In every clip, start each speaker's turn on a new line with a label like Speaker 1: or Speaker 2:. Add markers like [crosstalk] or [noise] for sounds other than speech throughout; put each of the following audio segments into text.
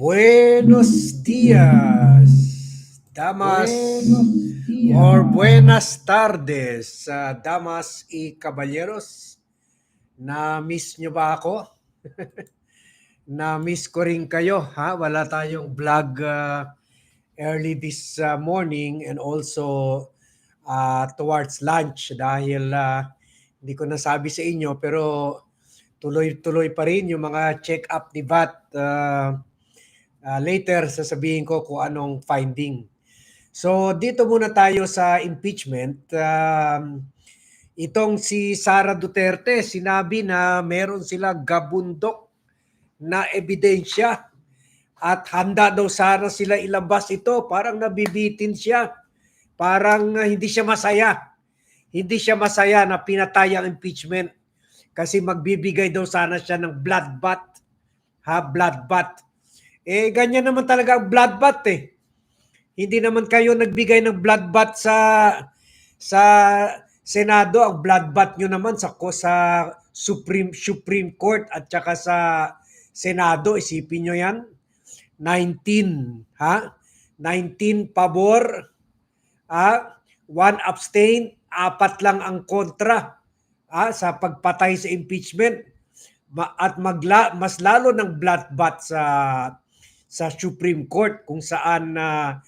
Speaker 1: Buenos días, damas or buenas tardes, ah, damas y caballeros. Na-miss nyo ba ako? [laughs] Na-miss ko rin kayo, ha? Wala tayong vlog ah, early this ah, morning and also ah, towards lunch dahil ah, hindi ko nasabi sa inyo pero tuloy-tuloy pa rin yung mga check-up ni VAT. ah, Ah, later, sasabihin ko kung anong finding. So, dito muna tayo sa impeachment. Um, itong si Sara Duterte, sinabi na meron sila gabundok na ebidensya at handa daw sana sila ilabas ito. Parang nabibitin siya. Parang ah, hindi siya masaya. Hindi siya masaya na pinatay ang impeachment kasi magbibigay daw sana siya ng bloodbath. Ha, bloodbath. Eh, ganyan naman talaga ang bloodbath eh. Hindi naman kayo nagbigay ng bloodbath sa sa Senado. Ang bloodbath nyo naman sa, sa Supreme, Supreme Court at saka sa Senado. Isipin nyo yan. 19, ha? 19 pabor, ha? One abstain, apat lang ang kontra ha? sa pagpatay sa impeachment Ma- at magla mas lalo ng bloodbath sa sa Supreme Court kung saan na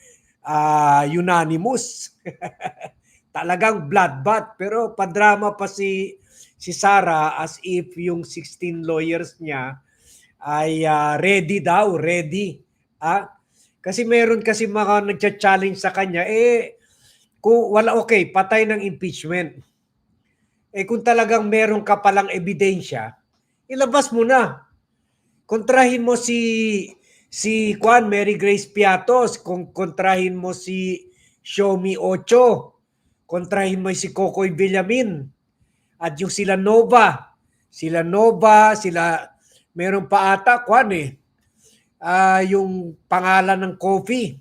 Speaker 1: unanimous. [laughs] Talagang bloodbath pero padrama pa si si Sara as if yung 16 lawyers niya ay ah, ready daw, ready. Ah, kasi meron kasi mga nagcha-challenge sa kanya eh kung wala okay, patay ng impeachment. Eh kung talagang meron ka palang ebidensya, ilabas mo na. Kontrahin mo si si Juan Mary Grace Piatos, kung kontrahin mo si Xiaomi Ocho, kontrahin mo si Kokoy Villamin, at yung sila Nova, sila Nova, sila, meron pa ata, Juan eh, ah, yung pangalan ng coffee.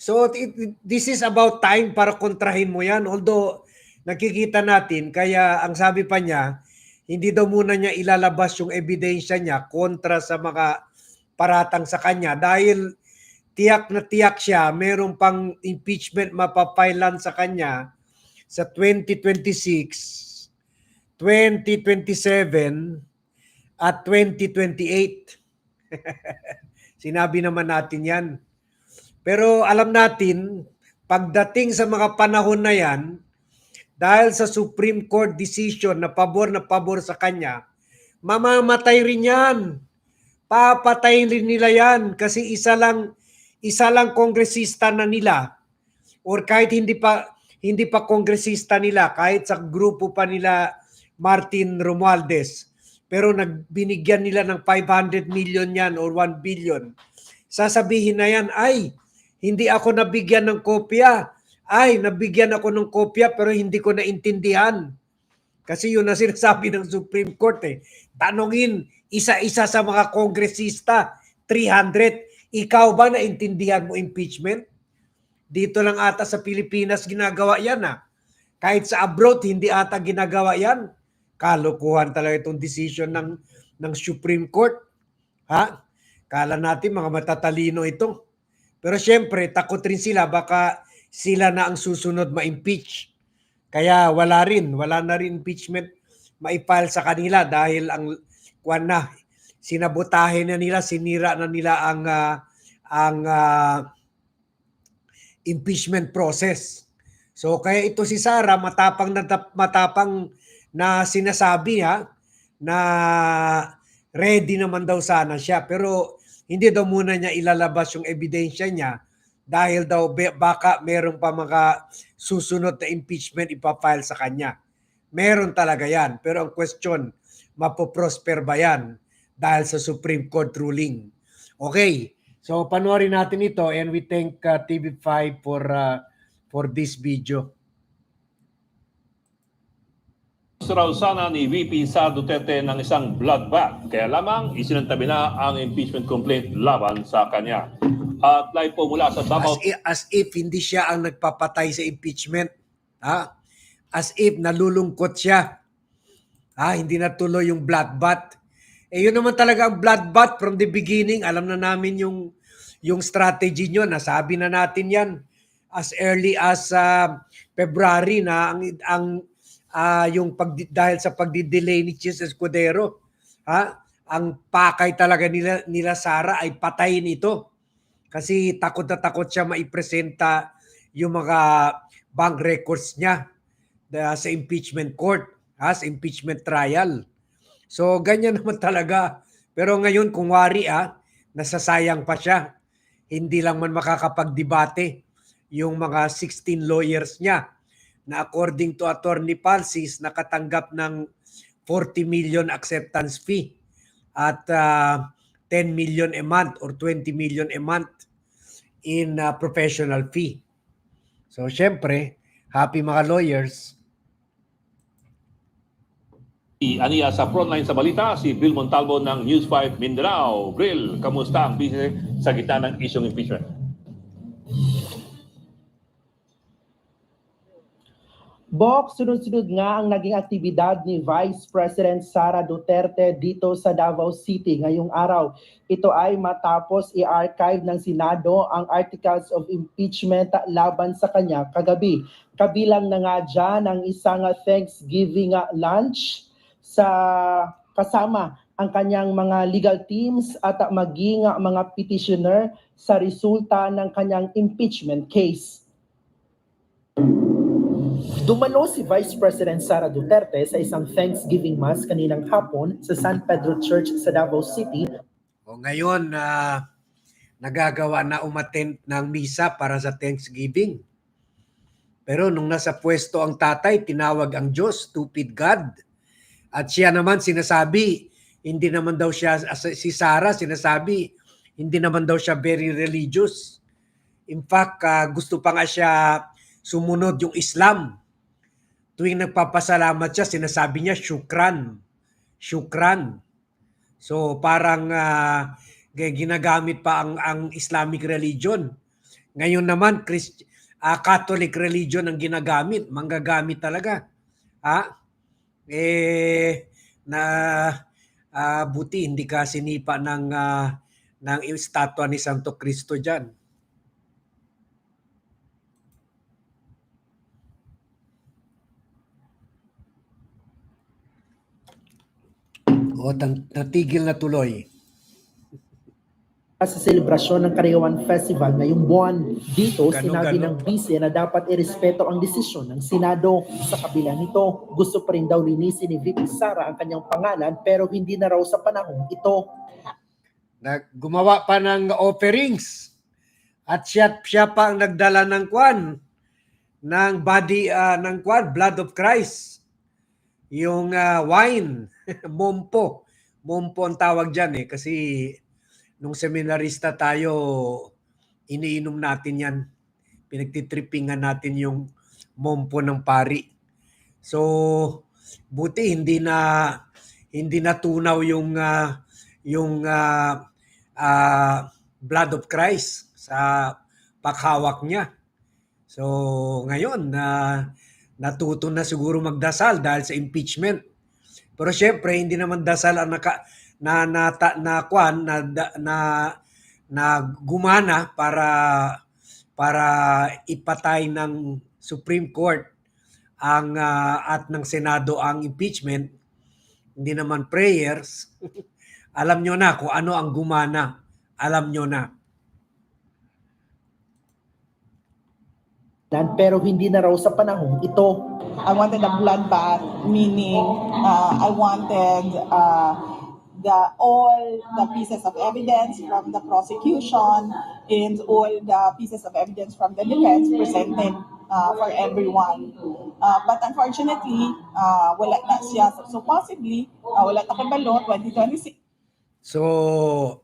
Speaker 1: So it- it- this is about time para kontrahin mo yan. Although nakikita natin, kaya ang sabi pa niya, hindi daw muna niya ilalabas yung ebidensya niya kontra sa mga paratang sa kanya dahil tiyak na tiyak siya, meron pang impeachment mapapailan sa kanya sa 2026, 2027, at 2028. [laughs] Sinabi naman natin yan. Pero alam natin, pagdating sa mga panahon na yan, dahil sa Supreme Court decision na pabor na pabor sa kanya, mamamatay rin yan. Papatayin rin nila yan kasi isa lang isa lang kongresista na nila. Or kahit hindi pa hindi pa kongresista nila kahit sa grupo pa nila Martin Romualdez. Pero nagbinigyan nila ng 500 million yan or 1 billion. Sasabihin na yan ay hindi ako nabigyan ng kopya ay nabigyan ako ng kopya pero hindi ko naintindihan kasi yun na sinasabi ng Supreme Court eh. Tanungin isa-isa sa mga kongresista, 300, ikaw ba naintindihan mo impeachment? Dito lang ata sa Pilipinas ginagawa yan ah. Kahit sa abroad, hindi ata ginagawa yan. Kalokohan talaga itong decision ng, ng Supreme Court. Ha? Kala natin mga matatalino ito. Pero syempre, takot rin sila. Baka sila na ang susunod ma-impeach. Kaya wala rin, wala na rin impeachment maipal sa kanila dahil ang kwan na sinabotahe na nila, sinira na nila ang ah, ang ah, impeachment process. So kaya ito si Sara matapang na matapang na sinasabi ha na ready naman daw sana siya pero hindi daw muna niya ilalabas yung ebidensya niya dahil daw baka meron pa mga susunod na impeachment ipafile sa kanya. Meron talaga yan. Pero ang question, mapoprosper ba yan dahil sa Supreme Court ruling? Okay. So panoorin natin ito and we thank uh, TV5 for uh, for this video.
Speaker 2: Gusto raw sana ni VP Sara Duterte ng isang bloodbath. Kaya lamang isinantabi na ang impeachment complaint laban sa kanya. At live po mula sa Davao
Speaker 1: As if, as if hindi siya ang nagpapatay sa impeachment. Ha? As if nalulungkot siya. Ha? Hindi natuloy yung bloodbath. Eh yun naman talaga ang bloodbath from the beginning. Alam na namin yung yung strategy nyo. Nasabi na natin yan as early as uh, February na ang ang ah, yung pag dahil sa pagdi-delay ni Chis Escudero, ha? Ang pakay talaga nila nila Sara ay patayin ito. Kasi takot na takot siya maipresenta yung mga bank records niya da- sa impeachment court, ha? sa impeachment trial. So, ganyan [laughs] naman talaga. Pero ngayon, kung wari ah, nasasayang pa siya. Hindi lang man makakapagdebate yung mga 16 lawyers niya na according to Attorney Palsis, nakatanggap ng 40 million acceptance fee at ah, 10 million a month or 20 million a month in ah, professional fee. So, syempre, happy mga lawyers.
Speaker 2: Aniya sa frontline sa balita, si Bill Montalvo ng News 5 Mindanao. Bill, kamusta ang business sa gitna ng isyong impeachment?
Speaker 3: Bok, sunod-sunod nga ang naging aktibidad ni Vice President Sara Duterte dito sa Davao City ngayong araw. Ito ay matapos i-archive ng Senado ang articles of impeachment laban sa kanya kagabi. Kabilang na nga dyan ang isang Thanksgiving lunch sa kasama ang kanyang mga legal teams at maging mga petitioner sa resulta ng kanyang impeachment case. Dumalo si Vice President Sara Duterte sa isang Thanksgiving Mass kaninang hapon sa San Pedro Church sa Davao City
Speaker 1: O ngayon, na nagagawa na umattend ng misa para sa Thanksgiving. Pero nung nasa pwesto ang tatay, tinawag ang Diyos, stupid God. At siya naman sinasabi, hindi naman daw siya, si Sarah sinasabi, hindi naman daw siya very religious. In fact, ah, gusto pa nga siya sumunod yung Islam. Tuwing nagpapasalamat siya, sinasabi niya, syukran. Syukran. So parang g- ginagamit pa ang ang Islamic religion. Ngayon naman Christ, ah, Catholic religion ang ginagamit, manggagamit talaga. Ha? Eh na ah, buti hindi ka sinipa ng ah, ng estatwa ni Santo Cristo diyan. O natigil na tuloy.
Speaker 3: sa selebrasyon ng Kariawan Festival ngayong buwan. Dito,
Speaker 1: Ganun,
Speaker 3: sinabi
Speaker 1: ganun.
Speaker 3: ng vice na dapat irespeto ang desisyon ng Senado. Sa kabila nito, gusto pa rin daw linisin ni VP Sara ang kanyang pangalan pero hindi na raw sa panahon ito.
Speaker 1: na gumawa pa ng offerings at siya, siya pa ang nagdala ng kwan ng body ah, ng kwan blood of Christ yung ah, wine [laughs] mompo. Mompo ang tawag diyan eh kasi nung seminarista tayo iniinom natin yan. Pinagtitrippingan natin yung mompo ng pari. So buti hindi na hindi natunaw yung ah, yung ah, ah, blood of Christ sa paghawak niya. So ngayon na natuto na siguro magdasal dahil sa impeachment. Pero syempre hindi naman dasal ang naka, na na na, na kwan na, na na na gumana para para ipatay ng Supreme Court ang ah, at ng Senado ang impeachment hindi naman prayers [laughs] alam nyo na kung ano ang gumana. Alam nyo na.
Speaker 3: Pero hindi na raw sa panahon ito.
Speaker 4: I wanted a bloodbath, meaning uh, I wanted uh, the all the pieces of evidence from the prosecution and all the pieces of evidence from the defense presented uh, for everyone. Uh, but unfortunately, uh, wala na siya. So, possibly, uh, wala na kabalo 2026.
Speaker 1: So,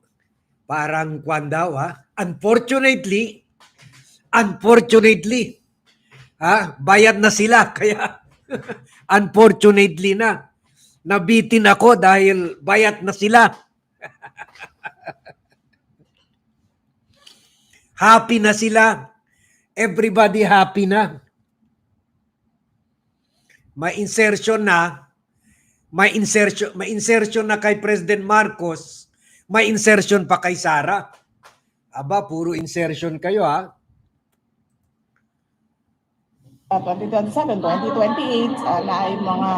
Speaker 1: parang kwan daw ha. Unfortunately, unfortunately, ha, bayad na sila. [laughs] Kaya, unfortunately na. Nabitin ako dahil bayad na sila. [laughs] happy na sila. Everybody happy na. May insertion na may insertion, may insertion na kay President Marcos, may insertion pa kay Sara. Aba, puro insertion kayo ha.
Speaker 4: Uh, 2027, 2028 uh, na ay mga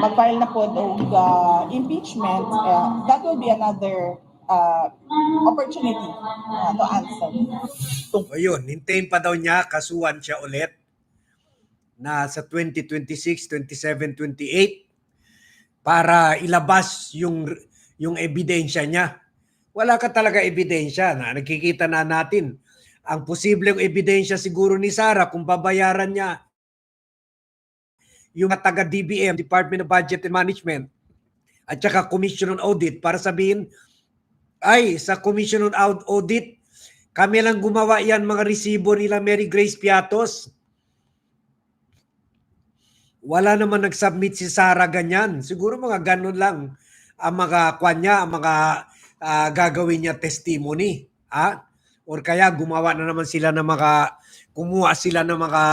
Speaker 4: mag-file na po og uh, impeachment, uh, that will be another uh, opportunity uh, to answer.
Speaker 1: O yun, hintayin pa daw niya, kasuhan siya ulit na sa 2026, 27, 28 para ilabas yung yung ebidensya niya. Wala ka talaga ebidensya na nakikita na natin. Ang posibleng ebidensya siguro ni Sara kung babayaran niya yung taga DBM, Department of Budget and Management, at saka Commission on Audit para sabihin, ay, sa Commission on Aud- Audit, kami lang gumawa yan mga resibo nila Mary Grace Piatos. Wala naman nag-submit si Sara ganyan. Siguro mga ganun lang ang mga kwan niya, ang mga ah, gagawin niya testimony. Ha? Or kaya gumawa na naman sila ng mga, kumuha sila ng mga,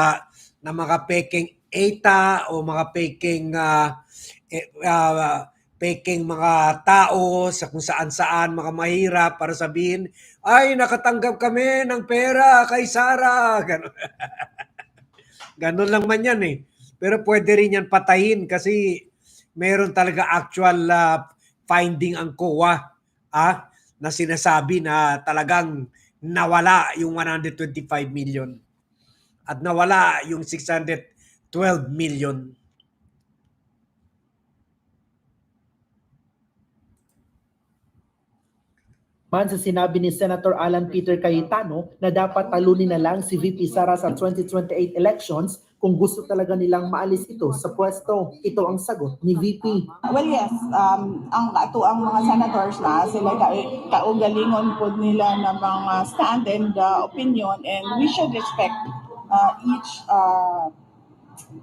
Speaker 1: ng mga peking ETA o mga peking eh, ah, peking mga tao sa kung saan saan, mga mahirap para sabihin, ay nakatanggap kami ng pera kay Sara. [laughs] Ganon. Ganon lang man yan eh. Pero pwede rin yan patayin kasi meron talaga actual ah, finding ang COA ah, na sinasabi na talagang nawala yung 125 million at nawala yung 612 million.
Speaker 3: Man sa sinabi ni Senator Alan Peter Cayetano na dapat talunin na lang si VP Sara sa 2028 elections kung gusto talaga nilang maalis ito sa pwesto. Ito ang sagot ni VP.
Speaker 4: Well, yes, um, ang ato ang mga senators na sila ka kaugalingon po nila na mga stand and uh, opinion and we should respect uh, each uh,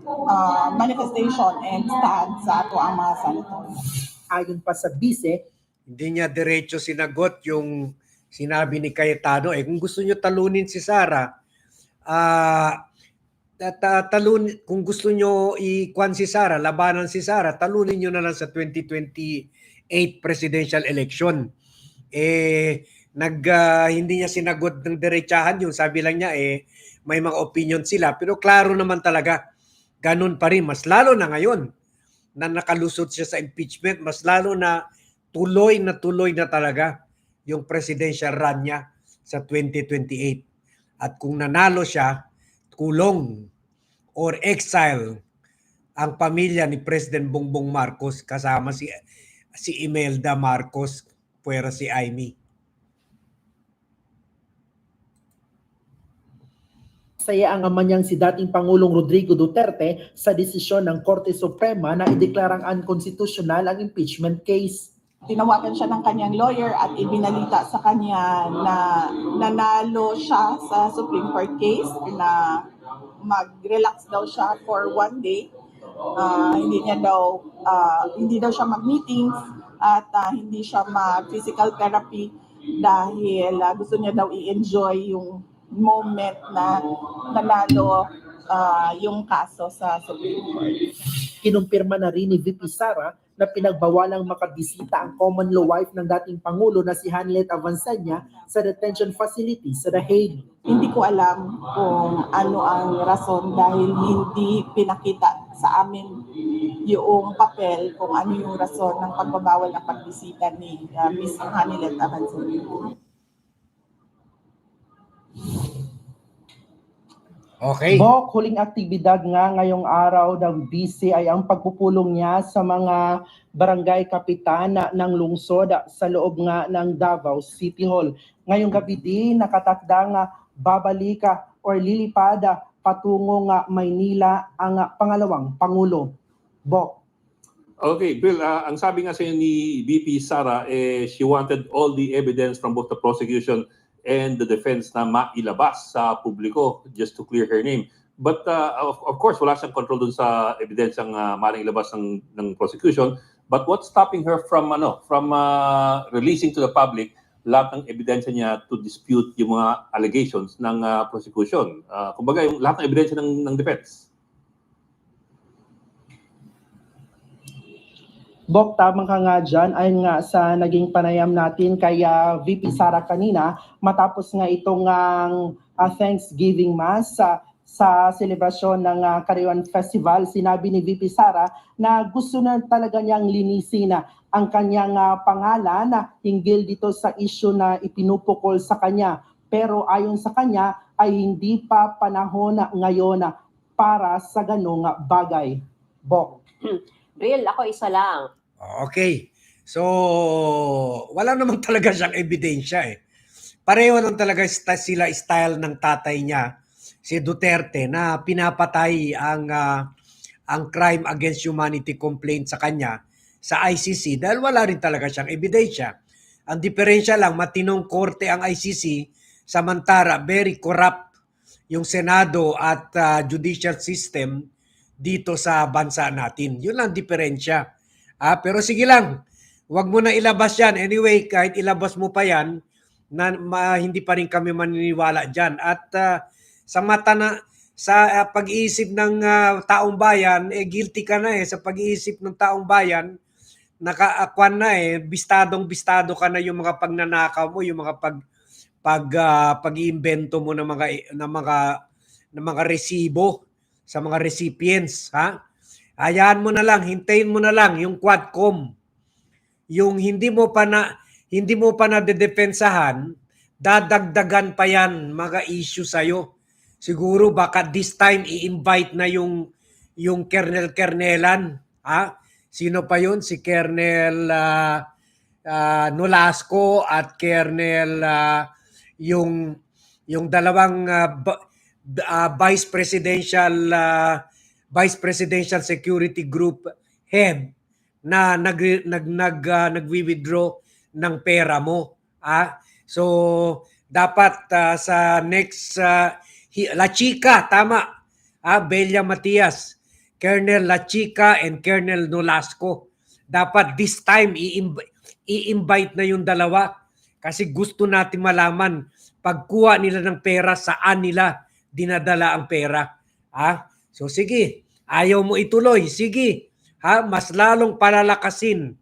Speaker 4: uh, manifestation and stand sa ato ang mga senators.
Speaker 3: Ayon pa sa bise,
Speaker 1: Hindi niya diretso sinagot yung sinabi ni Cayetano. Eh, kung gusto niyo talunin si Sara, ah ta- ta- talun, kung gusto niyo i-kwan si Sara, labanan si Sara, talunin niyo na lang sa 2028 presidential election. Eh, nag, ah, hindi niya sinagot ng diretsahan yung sabi lang niya eh, may mga opinion sila. Pero klaro naman talaga, ganun pa rin. Mas lalo na ngayon na nakalusot siya sa impeachment, mas lalo na tuloy na tuloy na talaga yung presidential run niya sa 2028. At kung nanalo siya, kulong or exile ang pamilya ni President Bongbong Marcos kasama si si Imelda Marcos puwera si Amy.
Speaker 3: saya ang ama niyang si dating Pangulong Rodrigo Duterte sa desisyon ng Korte Suprema na ideklarang unconstitutional ang impeachment case.
Speaker 4: Tinawagan siya ng kanyang lawyer at ibinalita sa kanya na nanalo siya sa Supreme Court case na mag-relax daw siya for one day. Ah, hindi niya daw ah, hindi daw siya mag-meetings at ah, hindi siya mag-physical therapy dahil ah, gusto niya daw i-enjoy yung moment na nanalo ah, yung kaso sa Supreme Court.
Speaker 3: Kinumpirma na rin ni VP Sara na pinagbawalang makabisita ang common law wife ng dating Pangulo na si Hanlet Avancenia sa detention facility sa The Hague.
Speaker 4: Hindi ko alam kung ano ang rason dahil hindi pinakita sa amin yung papel kung ano yung rason ng pagbabawal ng pagbisita ni uh, Ms. Hanilet Avancenia.
Speaker 1: Okay.
Speaker 3: Bok, huling aktibidad nga ngayong araw ng BC ay ang pagpupulong niya sa mga barangay kapitan na- ng lungsod sa loob nga ng Davao City Hall. Ngayong gabi din nakatakda nga babalika or lilipada patungo nga Maynila ang pangalawang Pangulo. Bok.
Speaker 2: Okay, Bill, ah, ang sabi nga sa ni VP Sara, eh, she wanted all the evidence from both the prosecution and the defense na mailabas sa publiko just to clear her name. But uh, of, of course, wala siyang control dun sa ebidensyang uh, maring ilabas ng, ng prosecution. But what's stopping her from ano from uh, releasing to the public lahat ng ebidensya niya to dispute yung mga allegations ng uh, prosecution? Uh, kumbaga, yung lahat ng ebidensya ng, ng defense.
Speaker 3: Bok, tamang ka nga dyan, ayon nga sa naging panayam natin kay ah, VP Sara kanina, matapos nga itong ah, Thanksgiving Mass sa sa selebrasyon ng ah, Kariwan Festival, sinabi ni VP Sara na gusto na talaga niyang linisin na ang kanyang ah, pangalan na hinggil dito sa issue na ipinupukol sa kanya. Pero ayon sa kanya ay hindi pa panahon na ngayon na para sa ganong bagay. Bok.
Speaker 5: Real, ako isa lang.
Speaker 1: Okay. So, wala naman [laughs] talaga siyang ebidensya eh. Pareho lang talaga sila style ng tatay niya, si Duterte, na pinapatay ang ah, ang crime against humanity complaint sa kanya sa ICC dahil wala rin talaga siyang ebidensya. Ang diferensya lang, matinong korte ang ICC, samantara very corrupt yung Senado at ah, judicial system dito sa bansa natin. Yun lang diferensya. Ah, pero sige lang, wag mo na ilabas yan. Anyway, kahit ilabas mo pa yan, na, ma- hindi pa rin kami maniniwala dyan. At ah, sa mata na, sa ah, pag-iisip ng ah, taong bayan, eh guilty ka na eh. Sa pag-iisip ng taong bayan, nakaakwan na eh, bistadong bistado ka na yung mga pagnanakaw mo, yung mga pag pag ah, pag-iimbento mo ng mga ng mga ng mga resibo sa mga recipients, ha? Hayaan mo na lang, hintayin mo na lang yung Quadcom. Yung hindi mo pa na hindi mo pa na dedepensahan, dadagdagan pa yan mga issue sa Siguro baka this time i-invite na yung yung Kernel Kernelan, ha? Sino pa yun? Si Kernel ah, ah, Nolasco at Kernel ah, yung yung dalawang ba- ah, vice presidential ah, vice presidential security group head na nag nag nag ah, nagwi-withdraw ng pera mo ah so dapat ah, sa next ah, hi- La Chica tama ah Belia Matias Colonel La Chica and Colonel Nolasco. Dapat this time i-invite na yung dalawa kasi gusto natin malaman pagkuha nila ng pera saan nila dinadala ang pera ha so sige ayaw mo ituloy. Sige ha mas lalong palalakasin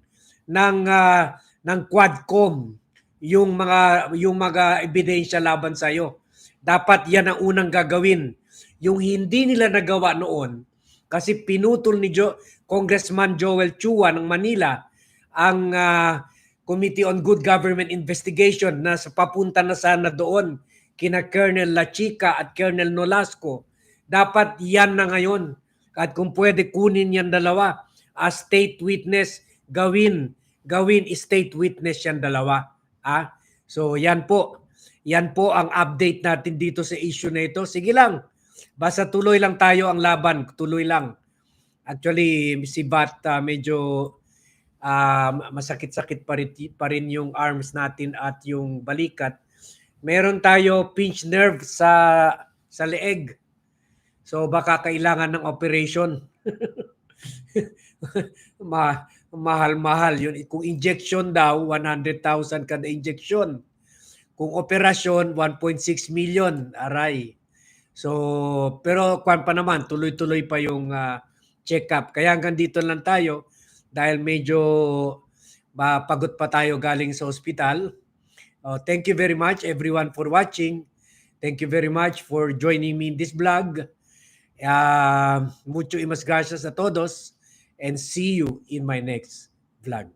Speaker 1: ng ah, ng Quadcom yung mga yung mga ebidensya laban sa iyo dapat yan ang unang gagawin. Yung hindi nila nagawa noon kasi pinutol ni jo- Congressman Joel Chua ng Manila ang ah, Committee on Good Government Investigation na sa papunta na sana doon kina Colonel La Chica at Colonel Nolasco. Dapat yan na ngayon. At kung pwede kunin yan dalawa as state witness, gawin. Gawin state witness yan dalawa. Ah? So yan po. Yan po ang update natin dito sa issue na ito. Sige lang. Basta tuloy lang tayo ang laban. Tuloy lang. Actually, si Bat ah, medyo ah, masakit-sakit pa rin, pa rin yung arms natin at yung balikat. Meron tayo pinch nerve sa sa leeg. So baka kailangan ng operation. [laughs] Ma mahal-mahal yun. Kung injection daw, 100,000 kada injection. Kung operasyon, 1.6 million. Aray. So, pero kwan pa naman, tuloy-tuloy pa yung ah, check-up. Kaya hanggang dito lang tayo dahil medyo ba, pagod pa tayo galing sa ospital. Oh, thank you very much everyone for watching. Thank you very much for joining me in this vlog. Ah, mucho imas gracias a todos and see you in my next vlog.